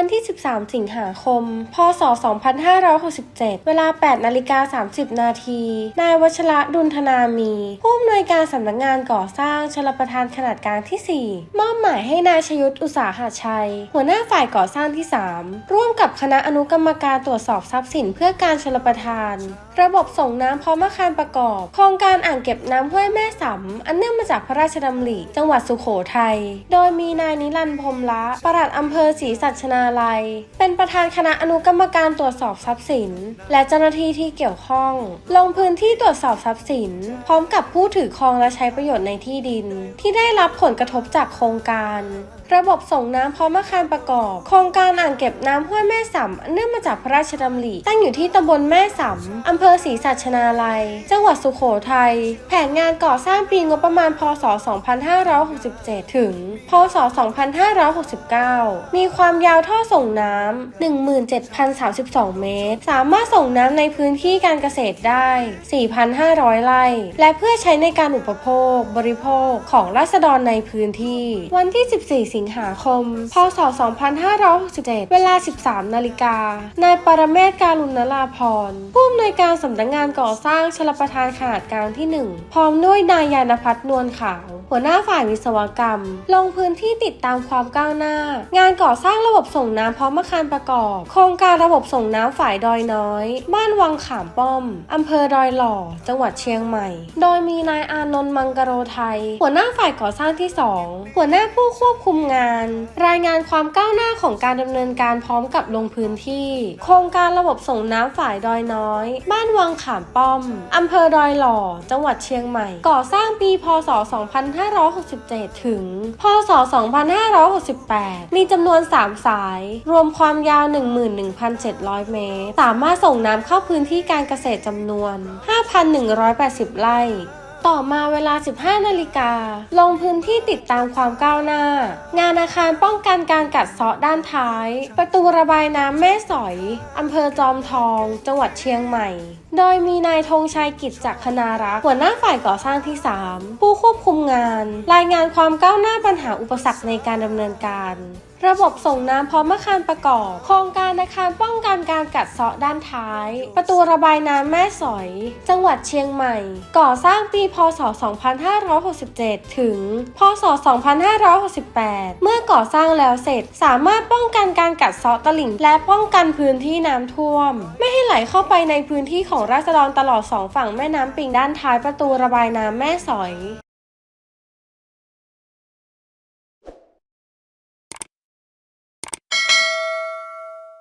ันที่ 13 สิงหาคม พศ 2567 เวลา 8 นาฬิกา 30 นาที นายวัชระดุลธนามี ผู้อำนวยการสำนักงานก่อสร้างชลประทานขนาดกลางที่ 4 มอบหมายให้นายชยุทธอุตสาหะชัย หัวหน้าฝ่ายก่อสร้างที่ 3 ร่วมกับคณะอนุกรรมการตรวจสอบทรัพย์สินเพื่อการชลประทาน ระบบส่งน้ำพร้อมอาคารประกอบ โครงการอ่างเก็บน้ำห้วยแม่สำอันเนื่องมาจากพระราชดำริจังหวัดสุโขทัย โดยมีนายนิรันดร์พรมละ ปลัดอำเภอศรีสัชนาลัย เป็นประธานคณะอนุกรรมการตรวจสอบทรัพย์สิน และเจ้าหน้าที่ที่เกี่ยวข้อง ลงพื้นที่ตรวจสอบทรัพย์สิน พร้อมกับผู้ถือครองและใช้ประโยชน์ในที่ดิน ที่ได้รับผลกระทบจากโครงการ ระบบส่งน้ำพร้อมอาคารประกอบ โครงการอ่างเก็บน้ำห้วยแม่สำเนื่องมาจากพระราชดำริ ตั้งอยู่ที่ตำบลแม่สำอำเภอศรีสัชนาลัย จังหวัดสุโขทัย แผนงานก่อสร้างปีงบประมาณ พศ 2567 ถึง พศ 2569 มีความยาวท่อส่งน้ำ17,032 เมตร สามารถส่งน้ำในพื้นที่การเกษตรได้ 4,500 ไร่ และเพื่อใช้ในการอุปโภค บริโภคของราษฎรในพื้นที่ วันที่ 14สิงหาคม พศ 2567 เวลา 13 นาฬิกา นายปรเมศการุณลาพร ผู้อำนวยการสำนักงานก่อสร้างชลประทานขนาดกลางที่ 1 พร้อมด้วยนายยานพัฒน์นวลขาว หัวหน้าฝ่ายวิศวกรรม ลงพื้นที่ติดตามความก้าวหน้า งานก่อสร้างระบบส่งน้ำพร้อมอาคารประกอบ โครงการระบบส่งน้ำฝ่ายดอยน้อย บ้านวังขามป้อมอำเภอดอยหล่อ จังหวัดเชียงใหม่ โดยมีนายอานนท์มังกรโรไทย หัวหน้าฝ่ายก่อสร้างที่ 2 หัวหน้าผู้ควบคุมงาน รายงานความก้าวหน้าของการดำเนินการพร้อมกับลงพื้นที่ โครงการระบบส่งน้ำฝ่ายดอยน้อย บ้านวังขามป้อมอำเภอดอยหล่อ จังหวัดเชียงใหม่ ก่อสร้างปีพศ2567 ถึง พศ 2568 มีจำนวน 3 สาย รวมความยาว 11,700 เมตร สามารถส่งน้ำเข้าพื้นที่การเกษตรจำนวน 5,180 ไร่ต่อมาเวลา 15 นาฬิกา ลงพื้นที่ติดตามความก้าวหน้า งานอาคารป้องกันการกัดเซาะด้านท้าย ประตูระบายน้ำแม่สอย อำเภอจอมทอง จังหวัดเชียงใหม่ โดยมีนายธงชัยกิจจักคณารักษ์หัวหน้าฝ่ายก่อสร้างที่ 3 ผู้ควบคุมงาน รายงานความก้าวหน้าปัญหาอุปสรรคในการดำเนินการ ระบบส่งน้ำพร้อมอาคารประกอบ โครงการอาคารป้องกันการกัดเซาะด้านท้าย ประตูระบายน้ำแม่สอย จังหวัดเชียงใหม่ ก่อสร้างปีพศ 2567 ถึง พศ 2568 เมื่อก่อสร้างแล้วเสร็จ สามารถป้องกันการกัดเซาะตลิ่ง และป้องกันพื้นที่น้ำท่วม ไม่ให้ไหลเข้าไปในพื้นที่ของของราษฎรตลอดสองฝั่งแม่น้ำปิงด้านท้ายประตูระบายน้ำแม่สอย